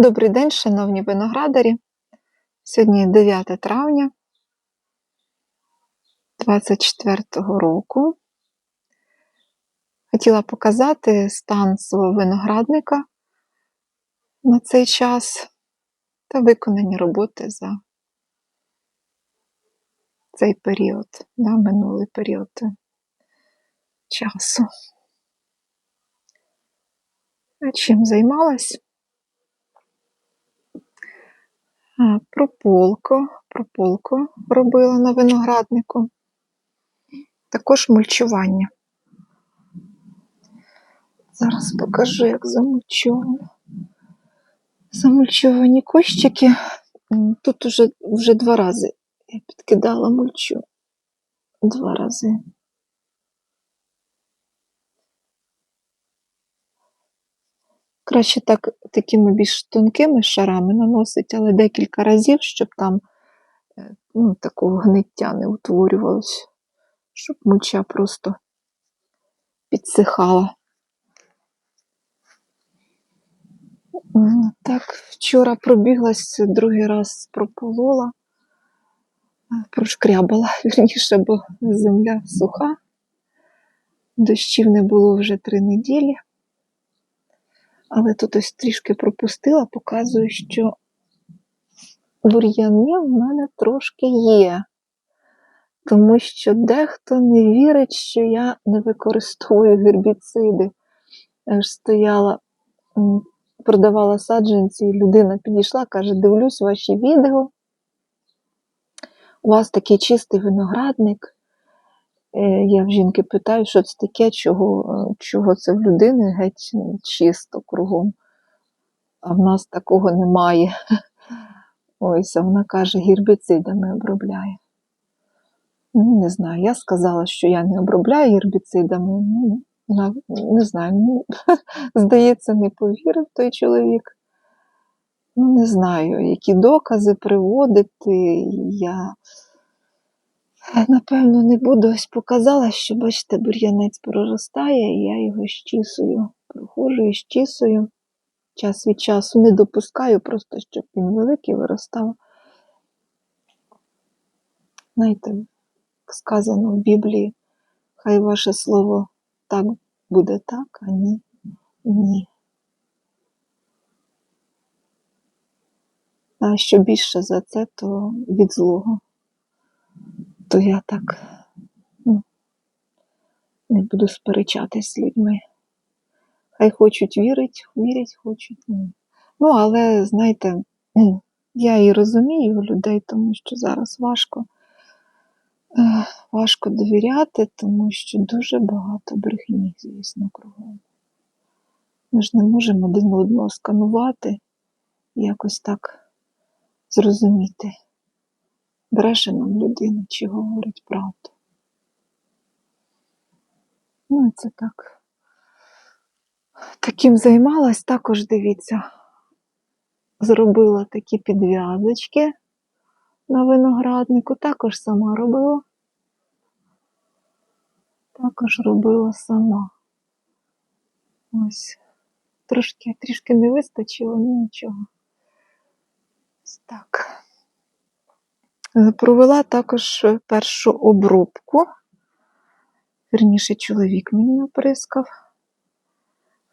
Добрий день, шановні виноградарі. Сьогодні 9 травня 24 року. Хотіла показати стан свого виноградника на цей час та виконані роботи за цей період, да, минулий період часу. А Чим займалась? А, Прополку, прополку робила на винограднику. Також мульчування. Зараз покажу, як замульчовано. Замульчовані кущики. Тут уже, вже два рази я підкидала мульчу. Два рази. Краще так такими більш тонкими шарами наносить, але декілька разів, щоб там е, ну, такого гниття не утворювалось, щоб мульча просто підсихала. Так, вчора пробіглась, другий раз прополола, е, прошкрябала, вірніше, бо земля суха. Дощів не було вже три неділі. Але тут ось трішки пропустила, показую, що бур'яни в мене трошки є. Тому що дехто не вірить, що я не використовую гербіциди. Я ж стояла, продавала саджанці, і людина підійшла, каже: дивлюсь ваші відео. У вас такий чистий виноградник. Е, Я в жінки питаю, що це таке, чого, е, чого це в людини геть ну, чисто кругом. А в нас такого немає. Ось, а вона каже, гербіцидами обробляє. Ну, не знаю, я сказала, що я не обробляю гербіцидами. Ну, не знаю, ну, здається, не повірив той чоловік. Ну, не знаю, які докази приводити. Я, напевно, не буду. Ось показала, що, бачите, бур'янець проростає, і я його щісую. Проходжу і щісую. Час від часу не допускаю, просто щоб він великий виростав. Знаєте, сказано в Біблії, хай ваше слово так буде так, а ні, ні. А що більше за це, то від злого. То я так ну, не буду сперечатись з людьми. Хай хочуть вірить, вірять, хочуть ні. Ну, але знаєте, я і розумію людей, тому що зараз важко. Е, Важко довіряти, тому що дуже багато брехні, звісно, кругом. Ми ж не можемо один одного сканувати якось так зрозуміти, бреше нам людина чи говорить правду. Ну, це так. Таким займалась, також дивіться, зробила такі підв'язочки на винограднику, також сама робила. Також робила сама. Ось. Трошки, трішки не вистачило, ну нічого. Ось так. Е, Провела також першу обробку. Вірніше, чоловік мені оприскав.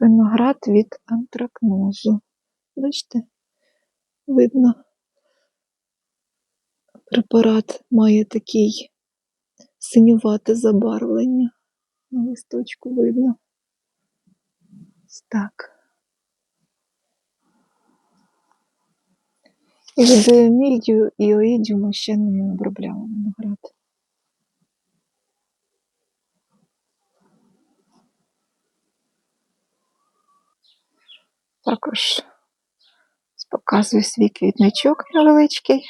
Виноград від антракнозу. Бачите, видно. Препарат має такий синювате забарвлення. На листочку видно. Так. Від мільдію і оїдіуму ще не обробляла виноград. Також показую свій квітничок невеличкий.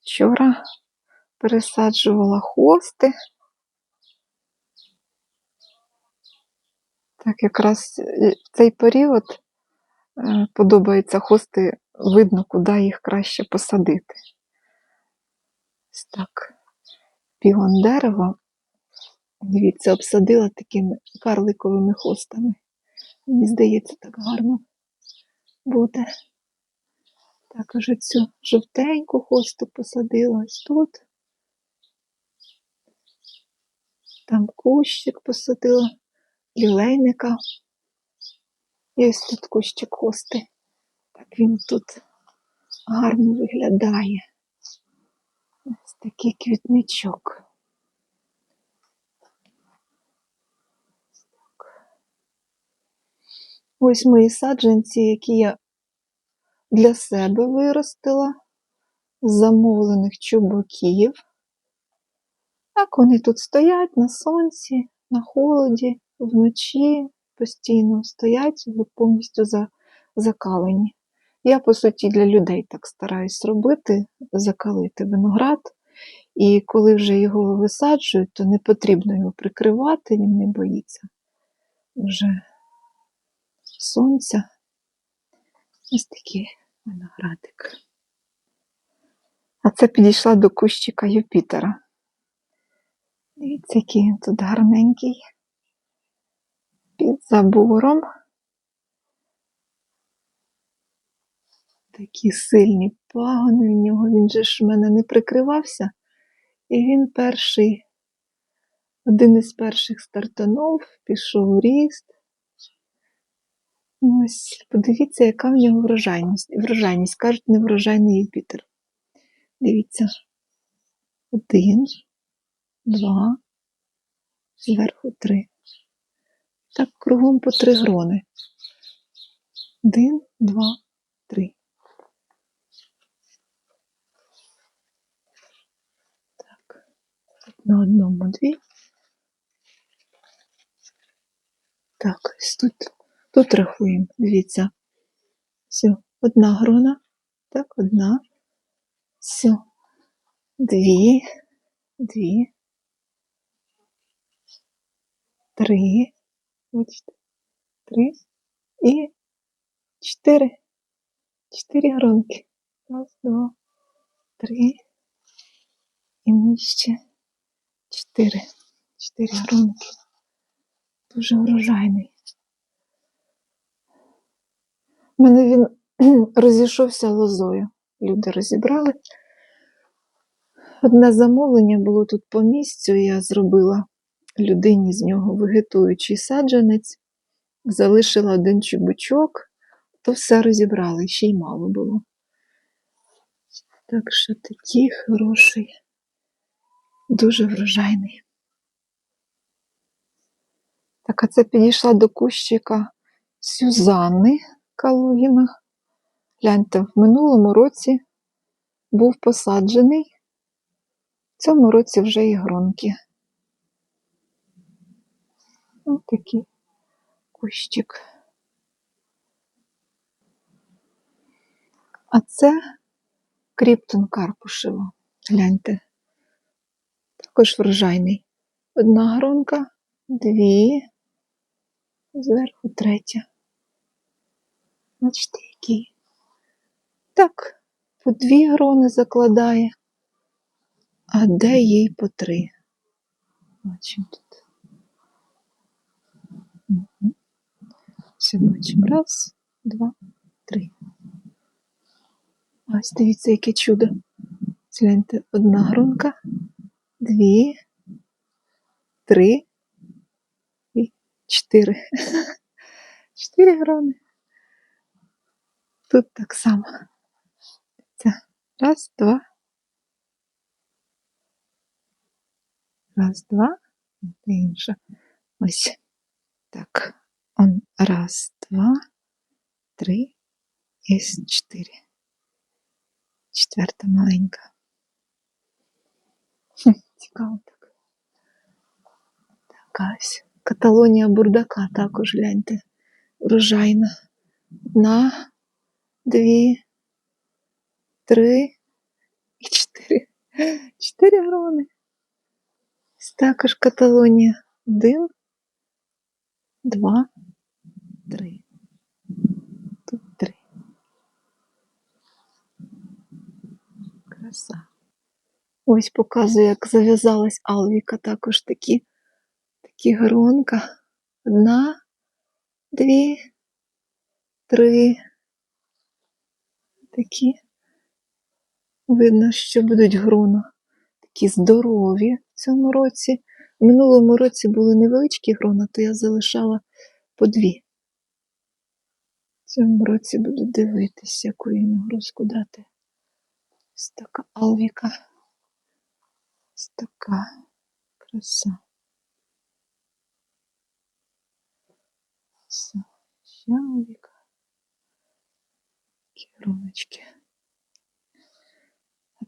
Вчора пересаджувала хости. Так якраз в цей період е, подобається хости, видно, куди їх краще посадити. Ось так. Пігон дерева, дивіться, обсадила такими карликовими хостами. Мені здається, так гарно буде. Також цю жовтеньку хосту посадила ось тут. Там кущик посадила, лілейника. І ось тут кущик хости. Так він тут гарно виглядає. Ось такий квітничок. Ось мої саджанці, які я для себе виростила з замовлених чубуків. Так вони тут стоять на сонці, на холоді, вночі постійно стоять, повністю закалені. Я, по суті, для людей так стараюсь робити, закалити виноград. І коли вже його висаджують, то не потрібно його прикривати, він не боїться вже сонця. Ось такий виноградик. А це підійшла до кущика Юпітера. Дивіться, який він тут гарненький. Під забором. Такі сильні пагони в нього. Він же ж в мене не прикривався. І він перший, один із перших стартанув, пішов в ріст. Ось, подивіться, яка в нього врожайність. Врожайність, кажуть, неврожайний Юпітер. Дивіться. Один, два, зверху три. Так, кругом по три грони. Один, два, три. Так, на одному дві. Так, тут, тут рахуємо, дивіться. Все, одна грона. Так, одна. Все. Дві, дві, три, бачите, три і чотири. Чотири гронки. Раз, два, три. І нижче. Чотири. Чотири гронки. Дуже врожайний. У мене він розійшовся лозою. Люди розібрали. Одне замовлення було тут по місцю, я зробила людині з нього вегетуючий саджанець, залишила один чубучок, то все розібрали, ще й мало було. Так що такий хороший, дуже врожайний. Так, а це підійшла до кущика Сюзанни Калугіна. Гляньте, в минулому році був посаджений, в цьому році вже і гронки. Ось такий кущик. А це Кріптон Карпушева. Гляньте. Також врожайний. Одна гронка, дві, зверху третя. Бачите, який. Так, по дві грони закладає, а де їй по три. Бачимо тут. Все бачимо. Раз, два, три. Ось дивіться, яке чудо. Гляньте, одна гронка, дві, три і чотири. Чотири грони. Тут так само. Це раз, два. Раз, два. Це інша. Ось. Так. Он раз, два, три і ось чотири. Четверта маленька. Хм, цікаво так. Така ось. Каталонія бурдака також гляньте. Врожайна. Одна, дві, три і чотири. Чотири грони. Ось також Каталонія. Один, два, три. Тут три. Краса. Ось показую, як зав'язалась Алвіка. Також такі, такі гронка. Одна, дві, три. Такі. Видно, що будуть грона такі здорові в цьому році. В минулому році були невеличкі грона, то я залишала по дві. В цьому році буду дивитися, яку їй нагрузку дати. Ось така алвіка. Ось така краса. Все, алвіка. Такі.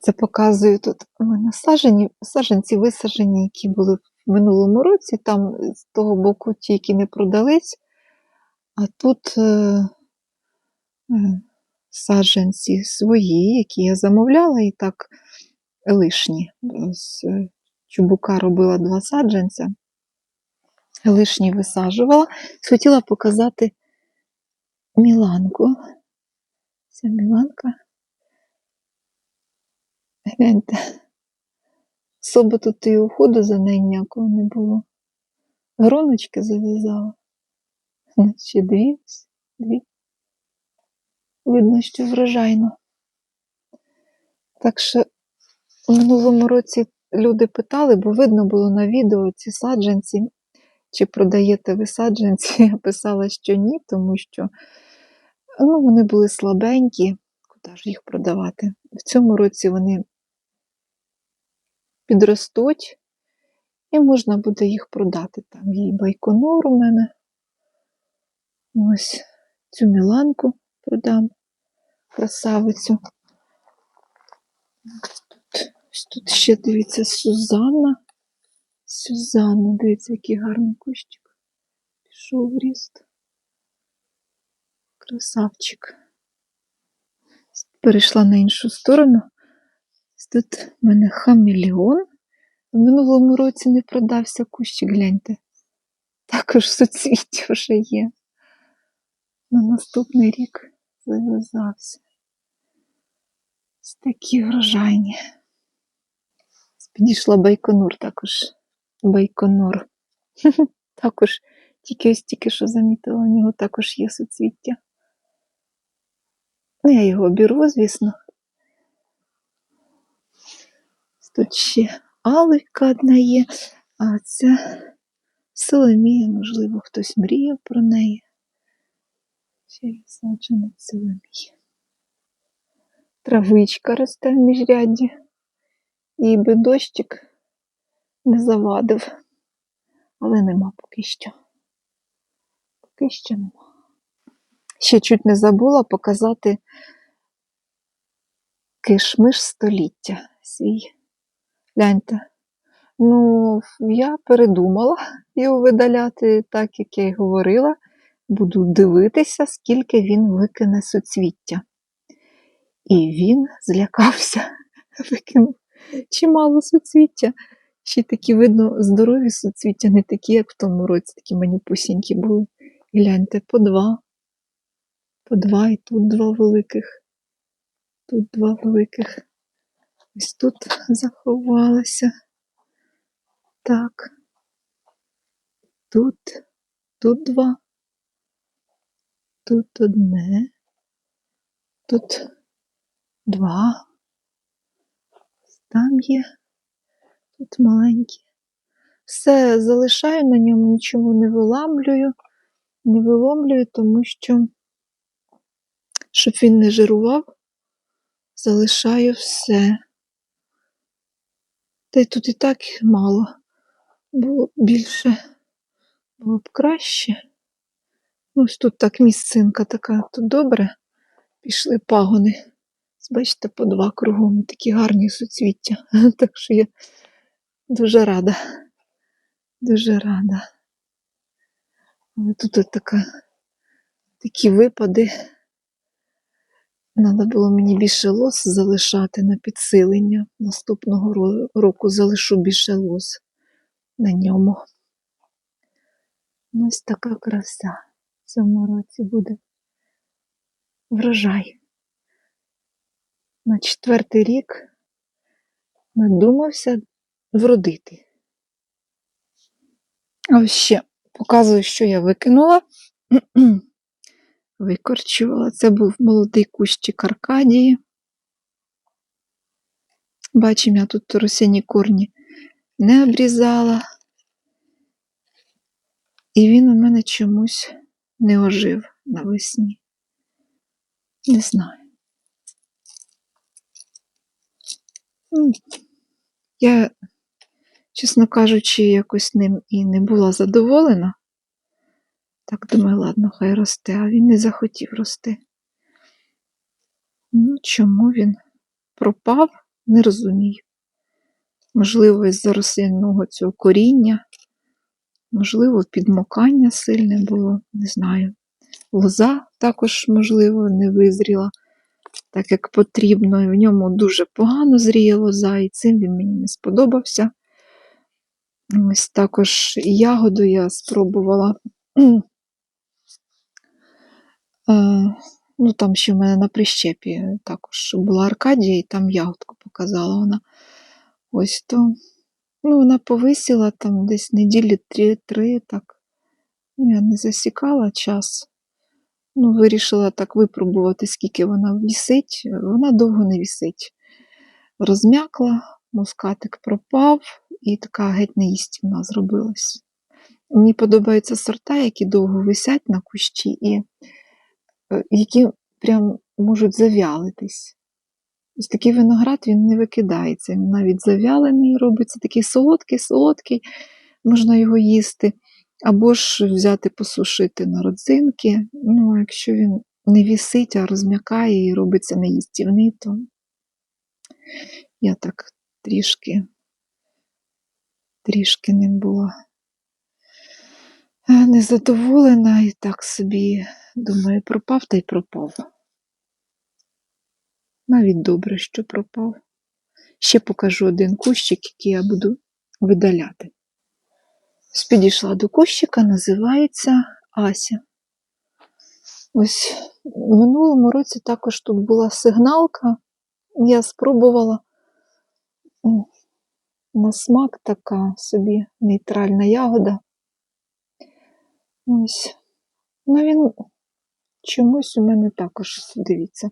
Це показую тут у мене сажені, саженці висаджені, які були в минулому році, там з того боку ті, які не продались, а тут е, е, саджанці свої, які я замовляла, і так лишні. З чубука робила два саджанця, лишні висаджувала. Хотіла показати Міланку. Це Міланка. Гляньте. В суботу ти уходу за нею ніякого не було. Гроночки зав'язала. Ще дві, дві. Видно, що врожайно. Так що у минулому році люди питали, бо видно було на відео ці саджанці, чи продаєте ви саджанці. Я писала, що ні, тому що ну, вони були слабенькі, куди ж їх продавати. В цьому році вони підростуть, і можна буде їх продати. Там є байконур у мене. Ось цю міланку продам, красавицю. Ось тут ще дивіться Сюзанна. Сюзанна, дивіться, який гарний кущик. Пішов в ріст. Красавчик. Перейшла на іншу сторону. Тут в мене хамелеон. В минулому році не продався кущик, гляньте. Також суцвіття вже є. На наступний рік зав'язався. Такі врожайні. Підійшла байконур також. Байконур. Також тільки ось тільки що замітила, у нього також є суцвіття. Ну, я його беру, звісно. Тут ще алика одна є, а це Соломія, можливо, хтось мріяв про неї. Ще й саджанець Соломії. Травичка росте в міжряді, їй би дощик не завадив, але нема поки що. Поки що нема. Ще чуть не забула показати кишмиш століття свій. Гляньте. Ну, я передумала його видаляти, так як я й говорила. Буду дивитися, скільки він викине суцвіття. І він злякався, викинув чимало суцвіття. Ще такі, видно, здорові суцвіття, не такі, як в тому році, такі маніпусінькі були. Гляньте, по два. По два і тут два великих. Тут два великих. Ось тут заховалася. Так. Тут, тут два. Тут одне. Тут два. Там є. Тут маленькі. Все залишаю на ньому, нічого не виламлюю, не виломлюю, тому що, щоб він не жирував, залишаю все. Та й тут і так мало. Було більше, було б краще. Ну, Ось тут так місцинка така, тут добре. Пішли пагони. Бачите, по два кругом такі гарні суцвіття. Так що я дуже рада. Дуже рада. Тут от така, такі випади. Треба було мені більше лос залишати на підсилення. Наступного року залишу більше лос на ньому. Ось така краса в цьому році буде врожай. На четвертий рік надумався вродити. Ось ще показую, що я викинула. Викорчувала. Це був молодий кущик Аркадії. Бачимо, я тут росяні корні не обрізала. І він у мене чомусь не ожив навесні. Не знаю. Ну, Я, чесно кажучи, якось ним і не була задоволена. Так думаю, ладно, хай росте, а він не захотів рости. Ну, чому він пропав, не розумію. Можливо, із-за рослинного цього коріння, можливо, підмокання сильне було, не знаю. Лоза також, можливо, не визріла так, як потрібно. І в ньому дуже погано зріє лоза, і цим він мені не сподобався. Ось також ягоду я спробувала. Ну, там ще в мене на прищепі також була Аркадія, і там ягодку показала вона. Ось то. Ну, вона повисіла там десь неділі три-три, так. Ну, я не засікала час. Ну, вирішила так випробувати, скільки вона вісить. Вона довго не вісить. Розм'якла, мускатик пропав, і така геть неїстівна зробилась. Мені подобаються сорта, які довго висять на кущі, і е, які прям можуть завялитись. Ось такий виноград він не викидається, він навіть завялений, робиться такий солодкий, солодкий, можна його їсти. Або ж взяти, посушити на родзинки. Ну, а якщо він не вісить, а розм'якає і робиться неїстівний, то я так трішки, трішки ним була е, незадоволена і так собі, думаю, пропав та й пропав. Навіть добре, що пропав. Ще покажу один кущик, який я буду видаляти. Підійшла до кущика, називається Ася. Ось в минулому році також тут була сигналка. Я спробувала на смак така собі нейтральна ягода. Ось. Ну він чомусь у мене також, дивіться,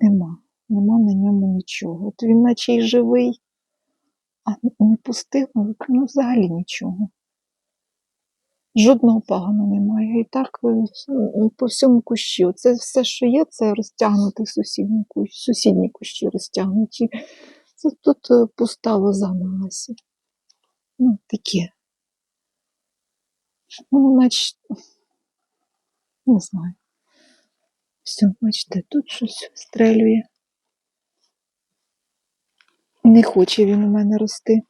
нема. Нема на ньому нічого. От він наче й живий, а не пустив, ну взагалі нічого. Жодного пагона немає. І так ну, по всьому кущі. Оце все, що є, це розтягнутий сусідній кущ, сусідні кущі розтягнуті. Це тут е, пуста лоза на ласі. Ну, таке. Ну, значить, не знаю. Все, бачите, тут щось стрелює. Не хоче він у мене рости.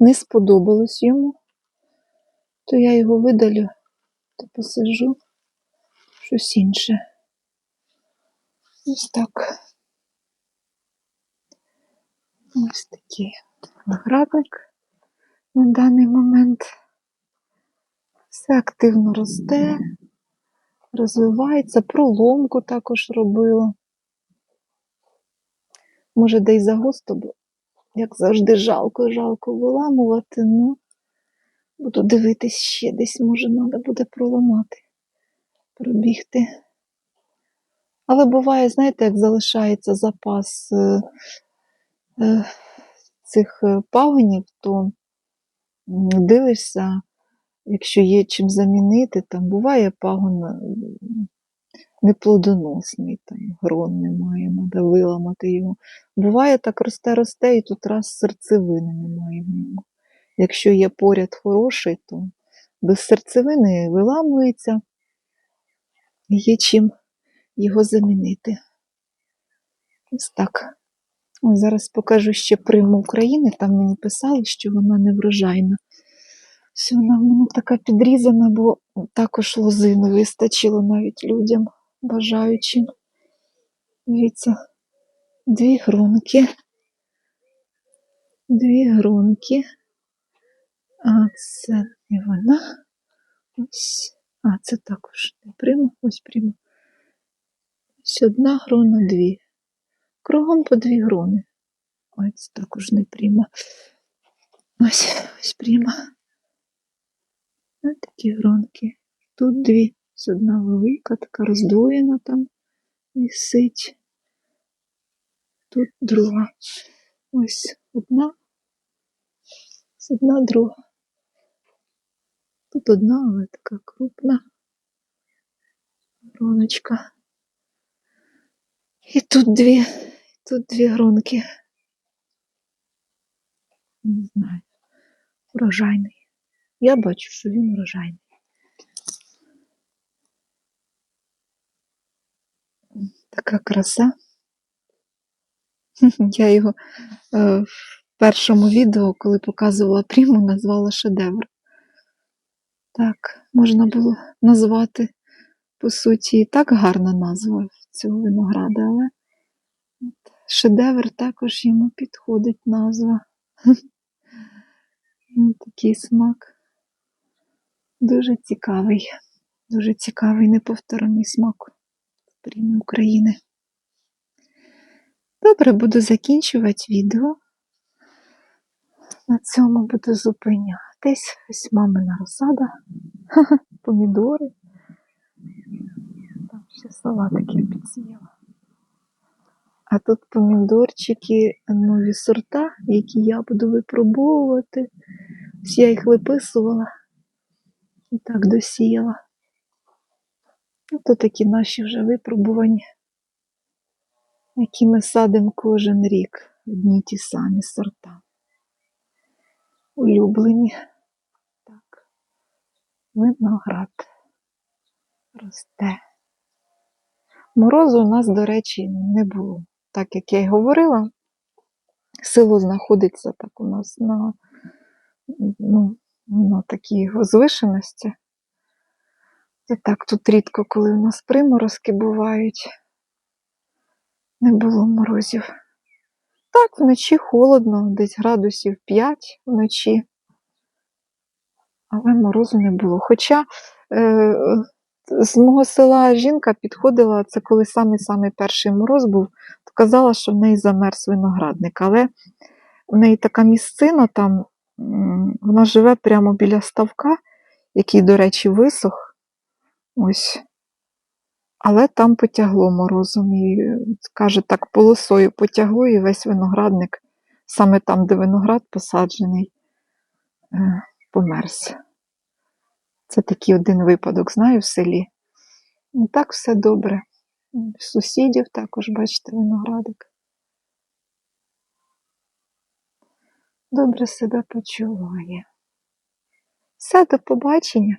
Не сподобалось йому, то я його видалю та посажу щось інше. Ось так. Ось такий виноградник на даний момент. Все активно росте, розвивається, проломку також робила. Може, де й загусто, бо, як завжди, жалко, жалко виламувати, ну буду дивитись ще десь, може, треба буде проламати, пробігти. Але буває, знаєте, як залишається запас е, е, цих е, пагонів, то дивишся, якщо є чим замінити, там буває пагон м, неплодоносний, там грон немає, треба виламати його. Буває так росте-росте, і тут раз серцевини немає в ньому. Якщо є поряд хороший, то без серцевини виламується, є чим його замінити. Ось так. Ось зараз покажу ще приму України. Там мені писали, що вона не врожайна. Ось вона в мене така підрізана, бо також лози не вистачило навіть людям бажаючим. Дивіться, дві гронки. Дві гронки. А це не вона. Ось. А, це також не прима, ось прима. Ось одна грона, дві. Кругом по дві грони. Ось також не прима. Ось ось прима. Ось такі гронки. Тут дві. Ось одна велика, така роздвоєна там висить. тут друга. Ось одна, ось одна друга. Тут одна, але така крупна гроночка. І тут дві, тут дві гронки. Не знаю. Врожайний. Я бачу, що він врожайний. Така краса. Я його е, в першому відео, коли показувала пріму, назвала шедевр. Так, можна було назвати, по суті, і так гарна назва цього винограда, але шедевр також йому підходить назва. Ну, Такий смак. Дуже цікавий, дуже цікавий, неповторений смак пріми України. Добре, буду закінчувати відео. На цьому буду зупинятись. Ось мамина розсада, помідори. Там ще салатики підсіяла. А тут помідорчики, нові сорта, які я буду випробовувати. Ось я їх виписувала і так досіяла. Ну, такі наші вже випробувані, які ми садимо кожен рік. Одні ті самі сорта. Улюблені. Так. Виноград росте. Морозу у нас, до речі, не було. Так як я й говорила, село знаходиться так у нас на, ну, на такій возвишеності. І так тут рідко, коли у нас приморозки бувають, не було морозів. Так, вночі холодно, десь градусів 5 вночі. Але морозу не було. Хоча е, з мого села жінка підходила, це коли самий-самий перший мороз був, то казала, що в неї замерз виноградник. Але в неї така місцина там, вона живе прямо біля ставка, який, до речі, висох. Ось. Але там потягло морозом і каже, так полосою потягло, і весь виноградник, саме там, де виноград посаджений, е, померз. Це такий один випадок, знаю в селі. Ну так все добре. Сусідів також, бачите, виноградик. Добре себе почуває. Все, до побачення.